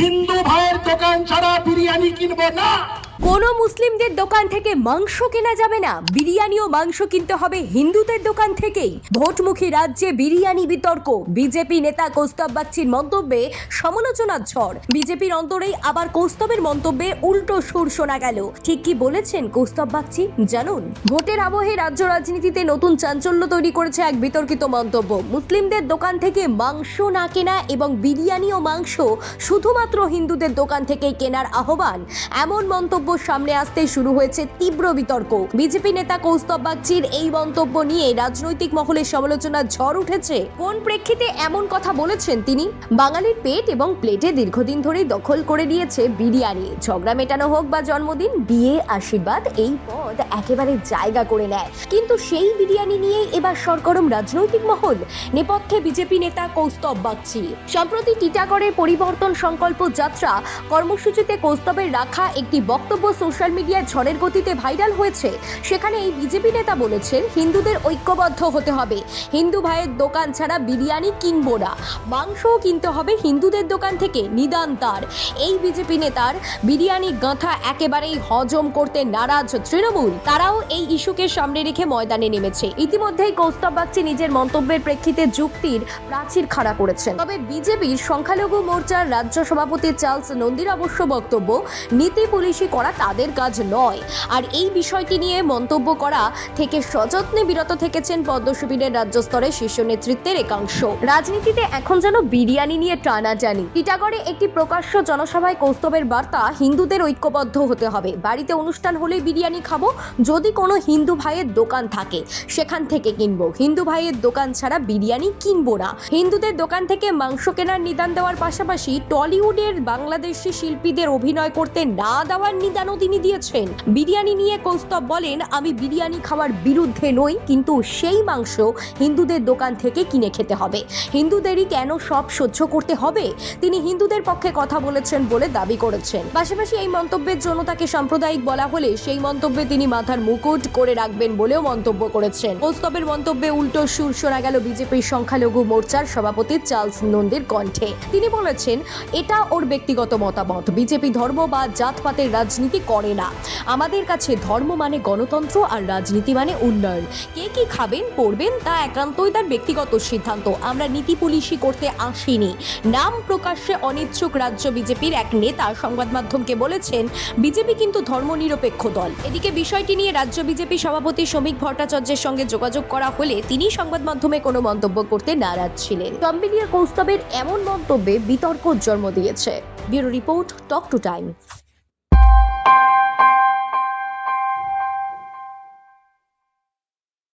হিন্দু ভাইয়ের দোকান ছাড়া বিরিয়ানি কিনবো না। কোনো মুসলিমদের দোকান থেকে মাংস কেনা যাবে না। বিরিয়ানি ও মাংস কিনতে হবে হিন্দুদের দোকান থেকেই। ভোটমুখী রাজ্যে বিরিয়ানি বিতর্ক। বিজেপি নেতা কৌস্তব বাগচির মন্তব্যে সমালোচনার ঝড়। বিজেপির অন্তরেই আবার কৌস্তবের মন্তব্যে উল্টো সুর শোনা গেল। ঠিক কি বলেছেন কৌস্তব বাগচি? জানুন। ভোটের আবহে রাজ্য রাজনীতিতে নতুন চাঞ্চল্য তৈরি করেছে এক বিতর্কিত মন্তব্য। মুসলিমদের দোকান থেকে মাংস না কেনা এবং বিরিয়ানি ও মাংস শুধুমাত্র হিন্দুদের দোকান থেকেই কেনার আহ্বান। এমন মন্তব্য সামনে আসতে শুরু হয়েছে তীব্র বিতর্ক। বিজেপি নেতা কৌস্তব বাগচির এই মন্তব্য নিয়ে রাজনৈতিক মহলে সমালোচনার ঝড় উঠেছে। কোন প্রেক্ষিতে এমন কথা বলেছেন তিনি? বাঙালির পেট এবং প্লেটে দীর্ঘদিন ধরেই দখল করে নিয়েছে বিরিয়ানি। ঝগড়া মেটানো হোক বা জন্মদিন, বিয়ে, আশীর্বাদ, এই পদ একেবারে জায়গা করে নেয়। কিন্তু সেই বিরিয়ানি নিয়েই এবার সরগরম রাজনৈতিক মহল। নেপথ্যে বিজেপি নেতা কৌস্তব বাগচি। সম্প্রতি টিটাগড়ের পরিবর্তন সংকল্প যাত্রা, কর্মসূচিতে কৌস্তবের রাখা একটি বক্তব্য সোশ্যাল মিডিয়ায় ঝড়ের গতিতে ভাইরাল হয়েছে। সেখানে এই বিজেপি নেতা বলেছেন, হিন্দুদের ঐক্যবদ্ধ হতে হবে। হিন্দু ভাইয়ের দোকান ছাড়া বিরিয়ানি কিনবো না। মাংসও কিনতে হবে হিন্দুদের দোকান থেকে, নিদান তার। এই বিজেপি নেতার বিরিয়ানি গাঁথা একেবারেই হজম করতে নারাজ তৃণমূল। তারাও এই ইস্যুকে সামনে রেখে ময়দানে নেমেছে। ইতিমধ্যেই কৌস্তব বাগচি নিজের মন্তব্যের প্রেক্ষিতে যুক্তির প্রাচীর খাড়া করেছেন। তবে বিজেপির সংখ্যালঘু মোর্চার রাজ্য সভাপতি চার্লস নন্দীর অবশ্য বক্তব্য, নীতি পুলিশি করা তাদের কাজ নয়। আর এই বিষয়টি নিয়ে মন্তব্য করা থেকে সযত্নে বিরত থেকেছেন পদ্ম রাজ্য স্তরে শীর্ষ নেতৃত্বের একাংশ। রাজনীতিতে এখন যেন বিরিয়ানি নিয়ে টানা জানি টিটাগড়ে একটি প্রকাশ্য জনসভায় কৌস্তবের বার্তা হিন্দুদের ঐক্যবদ্ধ হতে হবে। বাড়িতে অনুষ্ঠান হলে বিরিয়ানি খাব, যদি কোনো হিন্দু ভাইয়ের দোকান থাকে, সেখান থেকে কিনবো। হিন্দু ভাইয়ের দোকান ছাড়া বিরিয়ানি কিনবো না। হিন্দুদের দোকান থেকে মাংস কেনার নিদান দেওয়ার পাশাপাশি টলিউডের বাংলাদেশি শিল্পীদের অভিনয় করতে না দেওয়ার নিদানও তিনি দিয়েছেন। বিরিয়ানি নিয়ে কৌস্তব বলেন, আমি বিরিয়ানি খাওয়ার বিরুদ্ধে নই, কিন্তু সেই মাংস হিন্দুদের দোকান থেকে কিনে খেতে হবে। হিন্দুদেরই কেন সব সহ্য করতে হবে? তিনি হিন্দুদের পক্ষে কথা বলেছেন বলে দাবি করেছেন। পাশাপাশি এই মন্তব্যের জন্য তাকে সাম্প্রদায়িক বলা হলে সেই মন্তব্যে তিনি মাথার মুকুট করে রাখবেন বলেও মন্তব্য করেছেন। কৌস্তবের মন্তব্যে উল্টো সুর শোনা গেল বিজেপির সংখ্যালঘু মোর্চার সভাপতি চার্লস নন্দীর কণ্ঠে। তিনি বলেছেন, এটা ওর ব্যক্তিগত মতামত। বিজেপি ধর্ম বা জাতপাতের রাজনীতি করে না। আমাদের কাছে ধর্ম মানে গণতন্ত্র আর রাজনীতি মানে উন্নয়ন। কে কি খাবেন, পড়বেন, তা একান্তই তার ব্যক্তিগত সিদ্ধান্ত। আমরা নীতি পুলিশি করতে আসিনি। নাম প্রকাশ্যে অনিচ্ছুক রাজ্য বিজেপির এক নেতা সংবাদ মাধ্যমকে বলেছেন, বিজেপি কিন্তু ধর্মনিরপেক্ষ দল। এদিকে বিষয়টি নিয়ে রাজ্য বিজেপি সভাপতি শ্রমিক ভট্টাচার্যের সঙ্গে যোগাযোগ করা হলে তিনি সংবাদ মাধ্যমে কোনো মন্তব্য করতে নারাজ ছিলেন। কম্বিনিয়া কৌস্তবের এমন মন্তব্যে বিতর্ক জন্ম দিয়েছে। Bureau report talk to time. you